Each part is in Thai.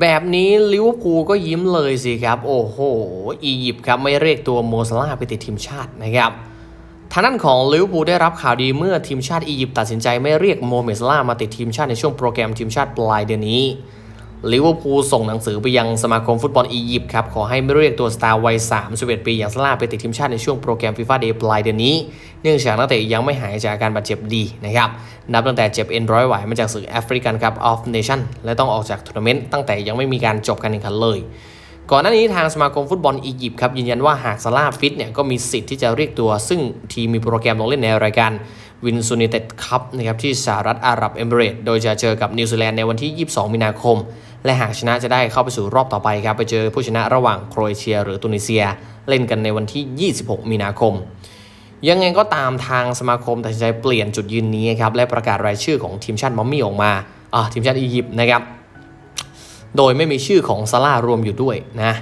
แบบนี้ลิเวอร์พูลก็ยิ้มเลยสิครับ โอ้โห อียิปต์ครับไม่เรียกตัวโมซาลาไปติดทีมชาตินะครับทางด้านของลิเวอร์พูลได้รับข่าวดีเมื่อทีมชาติอียิปต์ตัดสินใจไม่เรียกโมเมสลามาติดทีมชาติในช่วงโปรแกรมทีมชาติปลายเดือนนี้ ลิเวอร์พูลส่งหนังสือไปยังสมาคมฟุตบอลอียิปต์ครับ ขอให้ไม่เรียกตัวสตาร์วัย 31 ปี อย่างซาลาไปติดทีมชาติในช่วงโปรแกรมฟีฟ่าเดย์ปลายเดือนนี้ เนื่องจากนักเตะยังไม่หายจากอาการบาดเจ็บดีนะครับ นับตั้งแต่เจ็บเอ็นร้อยไหวมาจากศึกแอฟริกันคัพออฟเนชั่นและต้องออกจากทัวร์นาเมนต์ตั้งแต่ยังไม่มีการจบการแข่งขันเลยก่อนหน้านี้ทางสมาคมฟุตบอลอียิปต์ครับยืนยันว่าหากซาลาฟิตเนี่ยก็มีสิทธิ์ที่จะเรียกตัว ซึ่งทีมมีโปรแกรมลงเล่นในรายการ วินซูนิเต็ดคัพนะครับที่สหรัฐอาหรับเอมิเรตส์โดยจะเจอกับนิวซีแลนด์ในวันที่ 22 มีนาคม และหากชนะจะได้เข้าไปสู่รอบต่อไปครับไปเจอผู้ชนะระหว่างโครเอเชีย หรือตุนิเซีย เล่นกันในวันที่ 26 มีนาคม ยังไงก็ตามทางสมาคมตัดสินใจเปลี่ยนจุดยืนนี้ครับและประกาศรายชื่อของทีมชาติมัมมี่ออกมาอ่าทีมชาติอียิปต์นะครับโดยไม่มีชื่อของซาร่ารวมอยู่ด้วยนะ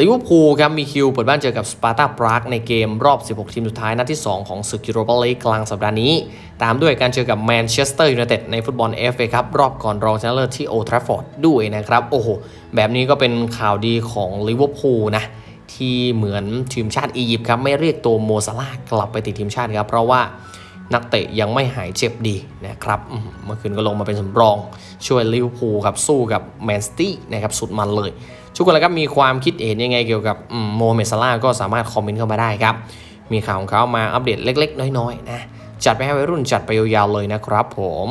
ลิเวอร์พูลครับมีคิวเปิดบ้านเจอกับสปาร์ตาปรากในเกมรอบ 16 ทีมสุดท้ายนัดที่ 2 ของศึกยูโรปาลีกกลางสัปดาห์นี้ ตามด้วยการเจอกับแมนเชสเตอร์ยูไนเต็ดในฟุตบอลเอฟเอครับรอบก่อนรองชนะเลิศที่โอทราฟอร์ดด้วยนะครับ โอ้โห แบบนี้ก็เป็นข่าวดีของลิเวอร์พูลนะที่เหมือนทีมชาติอียิปต์ครับไม่เรียกตัวโมซาลากลับไปติดทีมชาติครับเพราะว่า นักเตะยังไม่หายเจ็บดีนะครับเมื่อคืนก็ลงมาเป็นสำรอง ช่วยลิเวอร์พูลครับสู้กับแมนซิตี้นะครับสุดมันเลย ทุกคนแล้วครับมีความคิดเห็นยังไงเกี่ยวกับโมเมสซาลาก็สามารถคอมเมนต์เข้ามาได้ครับ มีข่าวของเขามาอัปเดตเล็ก ๆ น้อยๆนะจัดไปให้วัยรุ่นจัดไปยาวๆเลยนะครับผม